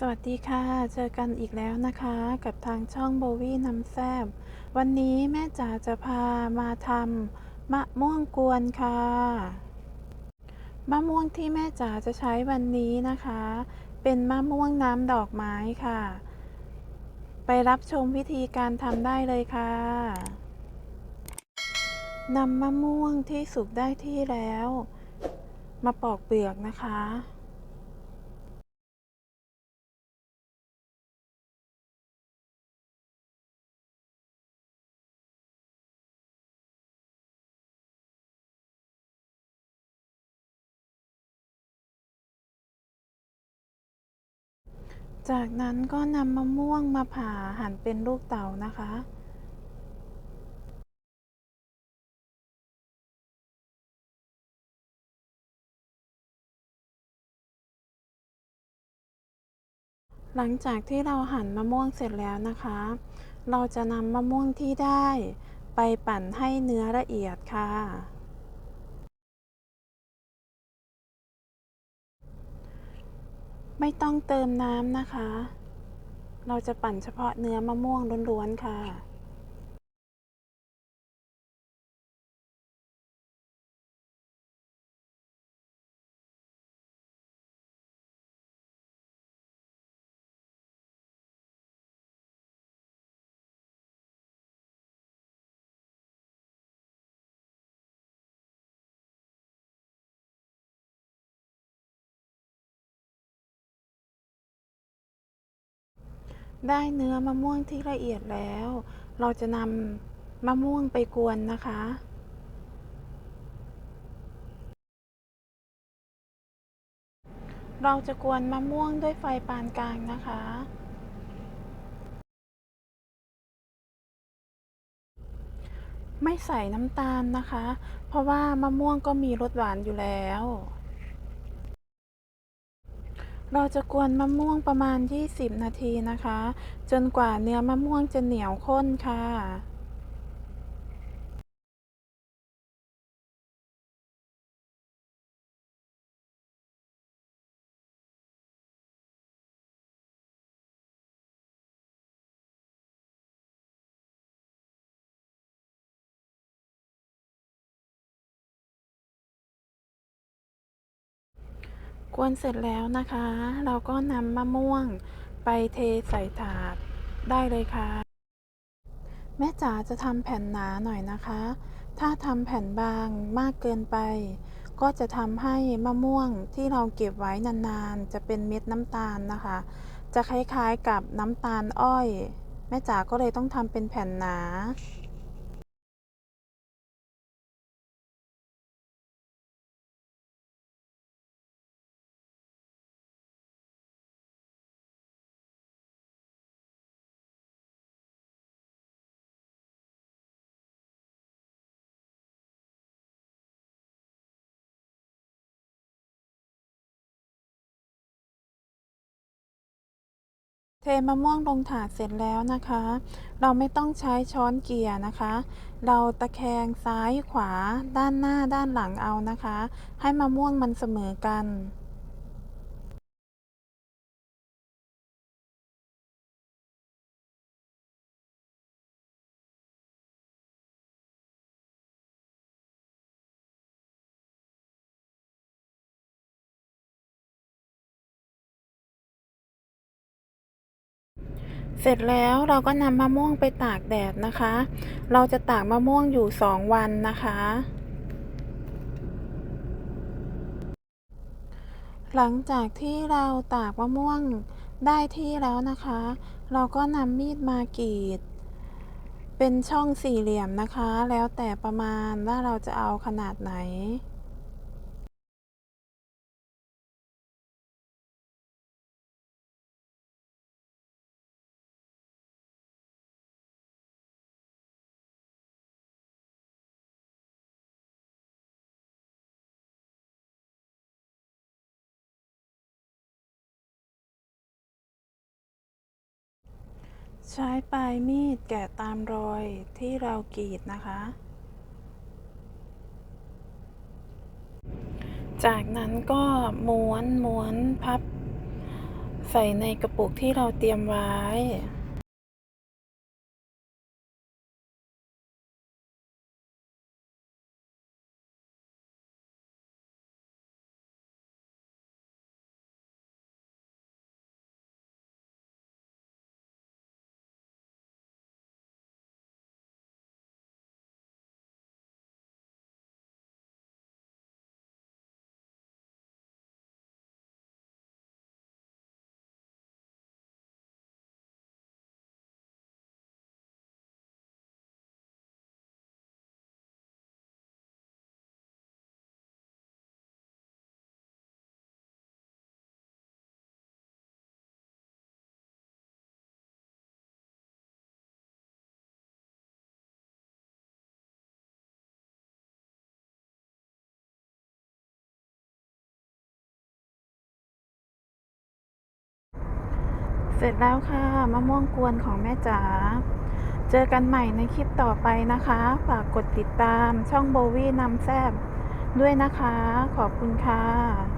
สวัสดีค่ะ เจอกันอีกแล้วนะคะกับทางช่องโบวี่น้ำแซบ วันนี้แม่จ๋าจะพามาทำมะม่วงกวนค่ะ มะม่วงที่แม่จ๋าจะใช้วันนี้นะคะ เป็นมะม่วงน้ำดอกไม้ค่ะ ไปรับชมวิธีการทำได้เลยค่ะนำมะม่วงที่สุกได้ที่แล้ว มาปอกเปลือกนะคะ จากนั้นก็นำมะม่วงมาผ่าหั่นเป็นลูกเต๋านะคะ หลังจากที่เราหั่นมะม่วงเสร็จแล้วนะคะ เราจะนำมะม่วงที่ได้ไปปั่นให้เนื้อละเอียดค่ะ ไม่ต้องเติมน้ำนะคะ เราจะปั่นเฉพาะเนื้อมะม่วงล้วนๆค่ะ ได้เนื้อมะม่วงที่ละเอียดแล้ว เราจะนำมะม่วงไปกวนนะคะ เราจะกวนมะม่วงด้วยไฟปานกลางนะคะ ไม่ใส่น้ำตาลนะคะ เพราะว่ามะม่วงก็มีรสหวานอยู่แล้ว เราจะกวนมะม่วงประมาณ 20 นาทีนะคะ จนกว่าเนื้อมะม่วงจะเหนียวข้นค่ะ กวนเสร็จแล้วนะคะ เราก็นำมะม่วงไปเทใส่ถาดได้เลยค่ะ แม่จ๋าจะทำแผ่นหนาหน่อยนะคะ ถ้าทำแผ่นบางมากเกินไป ก็จะทำให้มะม่วงที่เราเก็บไว้นานๆ จะเป็นเม็ดน้ำตาลนะคะ จะคล้ายๆกับน้ำตาลอ้อย แม่จ๋าก็เลยต้องทำเป็นแผ่นหนา เทมะม่วงลงถาดเสร็จแล้วนะคะ เราไม่ต้องใช้ช้อนเกียร์นะคะ เราตะแคงซ้ายขวาด้านหน้าด้านหลังเอานะคะ ให้มะม่วงมันเสมอกัน เสร็จแล้วเราก็นำมะม่วงไปตากแดดนะคะ เราจะตากมะม่วงอยู่สองวันนะคะ หลังจากที่เราตากมะม่วงได้ที่แล้วนะคะ เราก็นำมีดมากรีด เป็นช่องสี่เหลี่ยมนะคะ แล้วแต่ประมาณว่าเราจะเอาขนาดไหน ใช้ปลายมีดแกะตามรอยที่เรากรีดนะคะ จากนั้นก็ม้วนม้วนพับ ใส่ในกระปุกที่เราเตรียมไว้ ร็จแล้วค่ะมะม่วงกวนของแม่จ๋า เจอกันใหม่ในคลิปต่อไปนะคะ ฝากกดติดตามช่องโบวี่นำแซบด้วยนะคะ ขอบคุณค่ะ